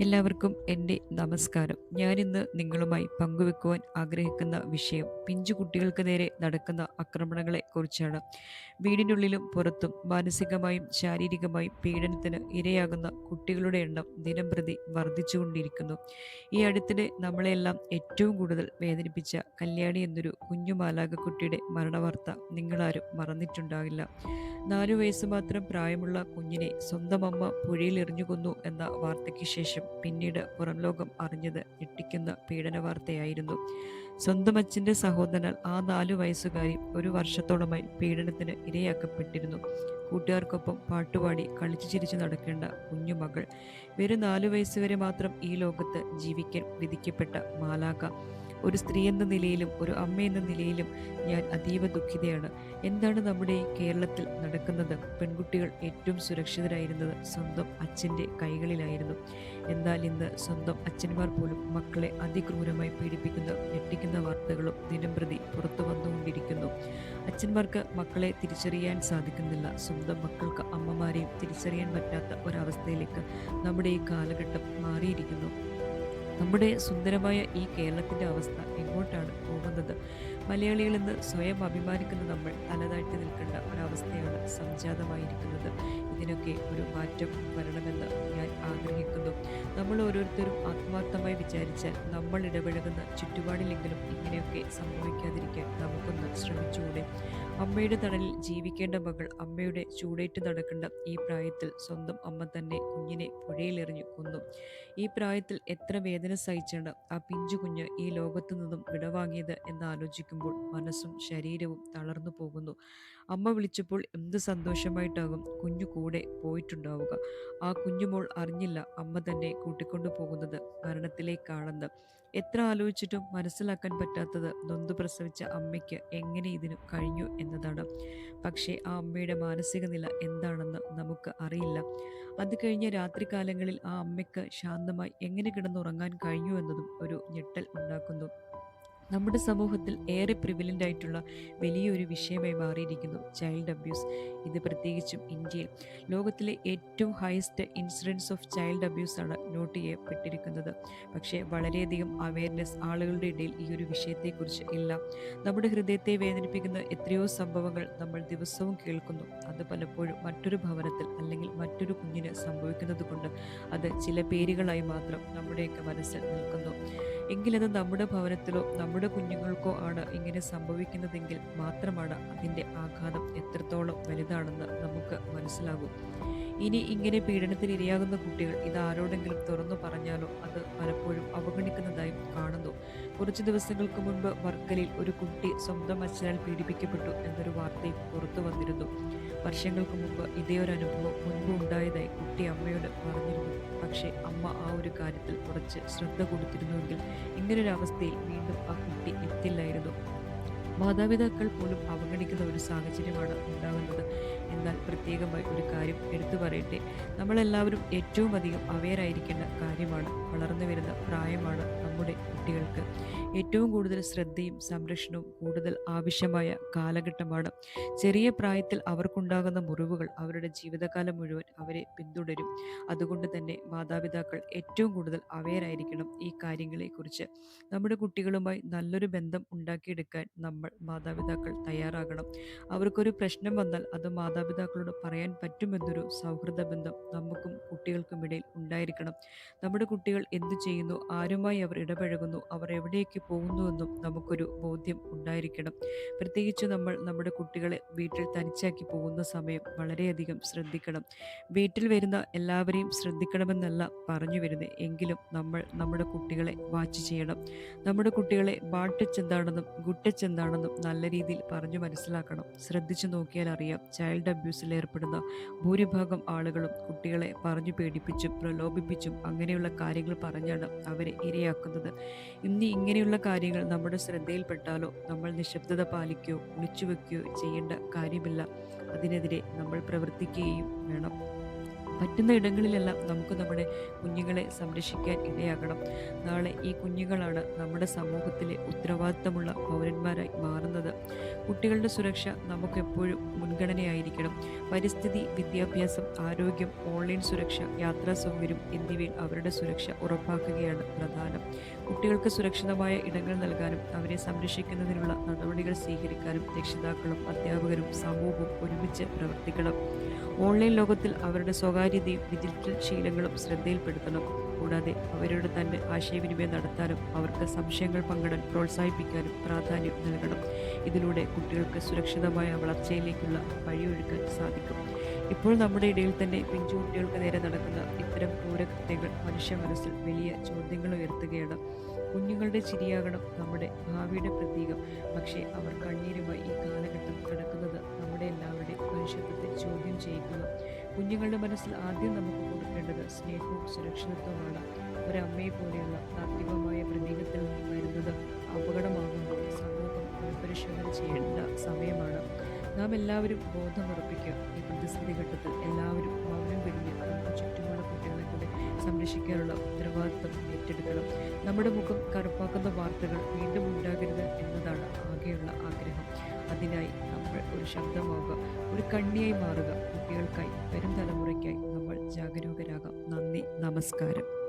എല്ലാവർക്കും എന്റെ നമസ്കാരം. ഞാനിന്ന് നിങ്ങളുമായി പങ്കുവെക്കുവാൻ ആഗ്രഹിക്കുന്ന വിഷയം പിഞ്ചു കുട്ടികൾക്ക് നേരെ നടക്കുന്ന ആക്രമണങ്ങളെ കുറിച്ചാണ്. വീടിനുള്ളിലും പുറത്തും മാനസികമായും ശാരീരികമായും പീഡനത്തിന് ഇരയാകുന്ന കുട്ടികളുടെ എണ്ണം ദിനം പ്രതി വർദ്ധിച്ചുകൊണ്ടിരിക്കുന്നു. ഈ അടുത്തിടെ നമ്മളെല്ലാം ഏറ്റവും കൂടുതൽ വേദനിപ്പിച്ച കല്യാണി എന്നൊരു കുഞ്ഞു കുട്ടിയുടെ മരണവാർത്ത നിങ്ങളാരും മറന്നിട്ടുണ്ടാകില്ല. നാലു വയസ്സ് മാത്രം പ്രായമുള്ള കുഞ്ഞിനെ സ്വന്തം അമ്മ പുഴയിൽ എറിഞ്ഞുകൊന്നു എന്ന വാർത്തയ്ക്ക് ശേഷം പിന്നീട് പുറം ലോകം അറിഞ്ഞത് ഞെട്ടിക്കുന്ന പീഡന വാർത്തയായിരുന്നു. സ്വന്തം അച്ഛന്റെ സഹോദരൻ ആ നാലു വയസ്സുകാരി ഒരു വർഷത്തോളമായി പീഡനത്തിന് ഇരയാക്കപ്പെട്ടിരുന്നു. കൂട്ടുകാർക്കൊപ്പം പാട്ടുപാടി കളിച്ചു ചിരിച്ചു നടക്കേണ്ട കുഞ്ഞുമകൾ വെറും നാലു വയസ്സുവരെ മാത്രം ഈ ലോകത്ത് ജീവിക്കാൻ വിധിക്കപ്പെട്ട മാലാക ഒരു സ്ത്രീ എന്ന നിലയിലും ഒരു അമ്മ എന്ന നിലയിലും ഞാൻ അതീവ ദുഃഖിതയാണ്. എന്താണ് നമ്മുടെ ഈ കേരളത്തിൽ നടക്കുന്നത്? പെൺകുട്ടികൾ ഏറ്റവും സുരക്ഷിതരായിരുന്നത് സ്വന്തം അച്ഛന്റെ കൈകളിലായിരുന്നു. എന്നാൽ ഇന്ന് സ്വന്തം അച്ഛന്മാർ പോലും മക്കളെ അതിക്രൂരമായി പീഡിപ്പിക്കുന്ന ഞെട്ടിക്കുന്ന വാർത്തകളും ദിനംപ്രതി പുറത്തു വന്നുകൊണ്ടിരിക്കുന്നു. അച്ഛന്മാർക്ക് മക്കളെ തിരിച്ചറിയാൻ സാധിക്കുന്നില്ല. സ്വന്തം മക്കൾക്ക് അമ്മമാരെയും തിരിച്ചറിയാൻ പറ്റാത്ത ഒരവസ്ഥയിലേക്ക് നമ്മുടെ ഈ കാലഘട്ടം മാറിയിരിക്കുന്നു. നമ്മുടെ സുന്ദരമായ ഈ കേരളത്തിന്റെ അവസ്ഥ എങ്ങോട്ടാണ് പോകുന്നത്? മലയാളികളെന്ന് സ്വയം അഭിമാനിക്കുന്ന നമ്മൾ തലതാഴ്ത്തി നിൽക്കേണ്ട ഒരവസ്ഥയാണ് സംജാതമായിരിക്കുന്നത്. ഇതിനൊക്കെ ഒരു മാറ്റം വരണമെന്ന് ഞാൻ ആഗ്രഹിക്കുന്നു. നമ്മൾ ഓരോരുത്തരും ആത്മാർത്ഥമായി വിചാരിച്ചാൽ നമ്മൾ ഇടപഴകുന്ന ചുറ്റുപാടിലെങ്കിലും ഇങ്ങനെയൊക്കെ സംഭവിക്കാതിരിക്കാൻ നമുക്കൊന്ന് ശ്രമിച്ചുകൂടെ? അമ്മയുടെ തണലിൽ ജീവിക്കേണ്ട മകൾ അമ്മയുടെ ചൂടേറ്റ് നടക്കേണ്ട ഈ പ്രായത്തിൽ സ്വന്തം അമ്മ തന്നെ കുഞ്ഞിനെ പുഴയിലെറിഞ്ഞു കൊന്നു. ഈ പ്രായത്തിൽ എത്ര വേദന സഹിച്ചാണ് ആ പിഞ്ചു കുഞ്ഞ് ഈ ലോകത്തു നിന്നും വിടവാങ്ങിയത് എന്ന് ആലോചിക്കുമ്പോൾ മനസ്സും ശരീരവും തളർന്നു പോകുന്നു. അമ്മ വിളിച്ചപ്പോൾ എന്ത് സന്തോഷമായിട്ടാകും കുഞ്ഞു കൂടെ പോയിട്ടുണ്ടാവുക. ആ കുഞ്ഞുമോൾ അറിഞ്ഞില്ല അമ്മ തന്നെ കൂട്ടിക്കൊണ്ടു പോകുന്നത് മരണത്തിലേക്കാണെന്ന്. എത്ര ആലോചിച്ചിട്ടും മനസ്സിലാക്കാൻ പറ്റാത്തത് നൊന്തു പ്രസവിച്ച അമ്മയ്ക്ക് എങ്ങനെ ഇതിനു കഴിഞ്ഞു എന്നതാണ്. പക്ഷേ ആ അമ്മയുടെ മാനസിക നില എന്താണെന്ന് നമുക്ക് അറിയില്ല. അത് കഴിഞ്ഞ രാത്രികാലങ്ങളിൽ ആ അമ്മയ്ക്ക് ശാന്തമായി എങ്ങനെ കിടന്നുറങ്ങാൻ കഴിഞ്ഞു എന്നതും ഒരു ഞെട്ടൽ ഉണ്ടാക്കുന്നു. നമ്മുടെ സമൂഹത്തിൽ ഏറെ പ്രിവിലന്റ് ആയിട്ടുള്ള വലിയൊരു വിഷയമായി മാറിയിരിക്കുന്നു ചൈൽഡ് അബ്യൂസ് ഇത് പ്രത്യേകിച്ചും ഇന്ത്യയിൽ ലോകത്തിലെ ഏറ്റവും ഹയസ്റ്റ് ഇൻസിഡൻസ് ഓഫ് ചൈൽഡ് അബ്യൂസാണ് നോട്ട് ചെയ്യപ്പെട്ടിരിക്കുന്നത്. പക്ഷേ വളരെയധികം അവയർനെസ് ആളുകളുടെ ഇടയിൽ ഈ ഒരു വിഷയത്തെക്കുറിച്ച് ഇല്ല. നമ്മുടെ ഹൃദയത്തെ വേദനിപ്പിക്കുന്ന എത്രയോ സംഭവങ്ങൾ നമ്മൾ ദിവസവും കേൾക്കുന്നു. അത് പലപ്പോഴും മറ്റൊരു ഭവനത്തിൽ അല്ലെങ്കിൽ മറ്റൊരു കുഞ്ഞിന് സംഭവിക്കുന്നത് കൊണ്ട് അത് ചില പേരുകളായി മാത്രം നമ്മുടെയൊക്കെ മനസ്സിൽ നിൽക്കുന്നു. എങ്കിലത് നമ്മുടെ ഭവനത്തിലോ നമ്മുടെ കുഞ്ഞുങ്ങൾക്കോ ആണ് ഇങ്ങനെ സംഭവിക്കുന്നതെങ്കിൽ മാത്രമാണ് അതിന്റെ ആഘാതം എത്രത്തോളം വലുതാണെന്ന് നമുക്ക് മനസ്സിലാകും. ഇനി ഇങ്ങനെ പീഡനത്തിന് ഇരയാകുന്ന കുട്ടികൾ ഇത് ആരോടെങ്കിലും തുറന്നു പറഞ്ഞാലോ? അത് പലപ്പോഴും അവഗണിക്കുന്നതായും കാണുന്നു. കുറച്ച് ദിവസങ്ങൾക്ക് മുൻപ് വർക്കലിൽ ഒരു കുട്ടി സ്വന്തം അച്ഛനാൽ പീഡിപ്പിക്കപ്പെട്ടു എന്നൊരു വാർത്തയും പുറത്തു വന്നിരുന്നു. വർഷങ്ങൾക്ക് മുമ്പ് ഇതേ ഒരു അനുഭവം മുൻപ് ഉണ്ടായതായി കുട്ടി അമ്മയോട് പറഞ്ഞിരുന്നു. പക്ഷേ അമ്മ ആ ഒരു കാര്യത്തിൽ കുറച്ച് ശ്രദ്ധ കൊടുത്തിരുന്നുവെങ്കിൽ ഇങ്ങനൊരു അവസ്ഥയിൽ വീണ്ടും ആ കുട്ടി എത്തില്ലായിരുന്നു. മാതാപിതാക്കൾ പോലും അവഗണിക്കുന്ന ഒരു സാഹചര്യമാണ് ഉണ്ടാകുന്നത്. എന്നാൽ പ്രത്യേകമായി ഒരു കാര്യം എടുത്തു പറയട്ടെ. നമ്മളെല്ലാവരും ഏറ്റവും അധികം അവെയറായിരിക്കേണ്ട കാര്യമാണ് വളർന്നു വരുന്ന പ്രായമാണ് നമ്മുടെ കുട്ടികൾക്ക്. ഏറ്റവും കൂടുതൽ ശ്രദ്ധയും സംരക്ഷണവും കൂടുതൽ ആവശ്യമായ കാലഘട്ടമാണ്. ചെറിയ പ്രായത്തിൽ അവർക്കുണ്ടാകുന്ന മുറിവുകൾ അവരുടെ ജീവിതകാലം മുഴുവൻ അവരെ പിന്തുടരും. അതുകൊണ്ട് തന്നെ മാതാപിതാക്കൾ ഏറ്റവും കൂടുതൽ അവെയറായിരിക്കണം ഈ കാര്യങ്ങളെക്കുറിച്ച്. നമ്മുടെ കുട്ടികളുമായി നല്ലൊരു ബന്ധം ഉണ്ടാക്കിയെടുക്കാൻ നമ്മൾ മാതാപിതാക്കൾ തയ്യാറാകണം. അവർക്കൊരു പ്രശ്നം വന്നാൽ അത് മാതാപിതാക്കളോട് പറയാൻ പറ്റുമെന്നൊരു സൗഹൃദ ബന്ധം നമുക്കും കുട്ടികൾക്കുമിടയിൽ ഉണ്ടായിരിക്കണം. നമ്മുടെ കുട്ടികൾ എന്തു ചെയ്യുന്നു? ആരുമായി അവർ ഇടപഴകുന്നു? അവർ എവിടേക്ക് പോകുന്നുവെന്നും നമുക്കൊരു ബോധ്യം ഉണ്ടായിരിക്കണം. പ്രത്യേകിച്ച് നമ്മൾ നമ്മുടെ കുട്ടികളെ വീട്ടിൽ തനിച്ചാക്കി പോകുന്ന സമയം വളരെയധികം ശ്രദ്ധിക്കണം. വീട്ടിൽ വരുന്ന എല്ലാവരെയും ശ്രദ്ധിക്കണമെന്നല്ല പറഞ്ഞു വരുന്നത് എങ്കിലും നമ്മൾ നമ്മുടെ കുട്ടികളെ വാച്ച് ചെയ്യണം. നമ്മുടെ കുട്ടികളെ ബാട്ടച്ച് എന്താണെന്നും ഗുട്ടച്ച് എന്താണെന്നും നല്ല രീതിയിൽ പറഞ്ഞു മനസ്സിലാക്കണം. ശ്രദ്ധിച്ചു നോക്കിയാൽ അറിയാം ചൈൽഡ് അബ്യൂസിൽ ഏർപ്പെടുന്ന ഭൂരിഭാഗം ആളുകളും കുട്ടികളെ പറഞ്ഞു പേടിപ്പിച്ചും പ്രലോഭിപ്പിച്ചും അങ്ങനെയുള്ള കാര്യങ്ങൾ പറഞ്ഞാണ് അവരെ ഇരയാക്കുന്നത്. ഇനി ഇങ്ങനെയുള്ള കാര്യങ്ങൾ നമ്മുടെ ശ്രദ്ധയിൽപ്പെട്ടാലോ നമ്മൾ നിശബ്ദത പാലിക്കുകയോ ഒളിച്ചു വെക്കുകയോ ചെയ്യേണ്ട കാര്യമില്ല. അതിനെതിരെ നമ്മൾ പ്രവർത്തിക്കുകയും വേണം. പറ്റുന്ന ഇടങ്ങളിലെല്ലാം നമുക്ക് നമ്മുടെ കുഞ്ഞുങ്ങളെ സംരക്ഷിക്കാൻ ഇടയാകണം. നാളെ ഈ കുഞ്ഞുങ്ങളാണ് നമ്മുടെ സമൂഹത്തിലെ ഉത്തരവാദിത്തമുള്ള പൗരന്മാരായി മാറുന്നത്. കുട്ടികളുടെ സുരക്ഷ നമുക്ക് എപ്പോഴും മുൻഗണനയായിരിക്കണം. പരിസ്ഥിതി വിദ്യാഭ്യാസം ആരോഗ്യം ഓൺലൈൻ സുരക്ഷ യാത്രാ സൗകര്യം എന്നിവയിൽ അവരുടെ സുരക്ഷ ഉറപ്പാക്കുകയാണ് പ്രധാനം. കുട്ടികൾക്ക് സുരക്ഷിതമായ ഇടങ്ങൾ നൽകാനും അവരെ സംരക്ഷിക്കുന്നതിനുള്ള നടപടികൾ സ്വീകരിക്കാനും രക്ഷിതാക്കളും അധ്യാപകരും സമൂഹവും ഒരുമിച്ച് പ്രവർത്തിക്കണം. ഓൺലൈൻ ലോകത്തിൽ അവരുടെ സ്വകാര്യതയും ഡിജിറ്റൽ ശീലങ്ങളും ശ്രദ്ധയിൽപ്പെടുത്തണം. കൂടാതെ അവരോട് തന്നെ ആശയവിനിമയം നടത്താനും അവർക്ക് സംശയങ്ങൾ പങ്കിടാൻ പ്രോത്സാഹിപ്പിക്കാനും പ്രാധാന്യം നൽകണം. ഇതിലൂടെ കുട്ടികൾക്ക് സുരക്ഷിതമായ വളർച്ചയിലേക്കുള്ള വഴിയൊഴുക്കാൻ സാധിക്കും. ഇപ്പോൾ നമ്മുടെ ഇടയിൽ തന്നെ പിഞ്ചു കുട്ടികൾക്ക് നേരെ നടക്കുന്ന ഇത്തരം ക്രൂരകൃത്യങ്ങൾ മനുഷ്യ മനസ്സിൽ വലിയ ചോദ്യങ്ങൾ ഉയർത്തുകയാണ്. കുഞ്ഞുങ്ങളുടെ ചിരിയാകണം നമ്മുടെ ഭാവിയുടെ പ്രതീകം. പക്ഷേ അവർ കണ്ണീരുമായി ഈ കാലഘട്ടം കടക്കുന്നത് നമ്മുടെ എല്ലാവരുടെ മനുഷ്യത്വത്തെ ചോദ്യം ചെയ്യിക്കുന്നു. കുഞ്ഞുങ്ങളുടെ മനസ്സിൽ ആദ്യം നമുക്ക് കൊടുക്കേണ്ടത് സ്നേഹവും സുരക്ഷിതത്വമാണ് ഒരമ്മയെ പോലെയുള്ള താത്വികമായ പ്രതീകത്തിൽ വരുന്നത് അപകടമാകുമ്പോൾ സമൂഹം പുനഃപരിശോധന ചെയ്യേണ്ട സമയമാണ്. നാം എല്ലാവരും ബോധം ഉറപ്പിക്കുക. ഈ പ്രതിസന്ധി ഘട്ടത്തിൽ എല്ലാവരും മൗനം പിരിഞ്ഞ് നമുക്ക് ചുറ്റുമുള്ള കുട്ടികളെ കൂടെ സംരക്ഷിക്കാനുള്ള ഉത്തരവാദിത്വം ഏറ്റെടുക്കണം. നമ്മുടെ മുഖം കറുപ്പാക്കുന്ന വാർത്തകൾ വീണ്ടും ഉണ്ടാകരുത് എന്നതാണ് ആകെയുള്ള ആഗ്രഹം. അതിനായി നമ്മൾ ഒരു ശബ്ദമാവുക ഒരു കണ്ണിയായി മാറുക. കുട്ടികൾക്കായി വരും തലമുറയ്ക്കായി നമ്മൾ ജാഗരൂകരാകാം. നന്ദി നമസ്കാരം.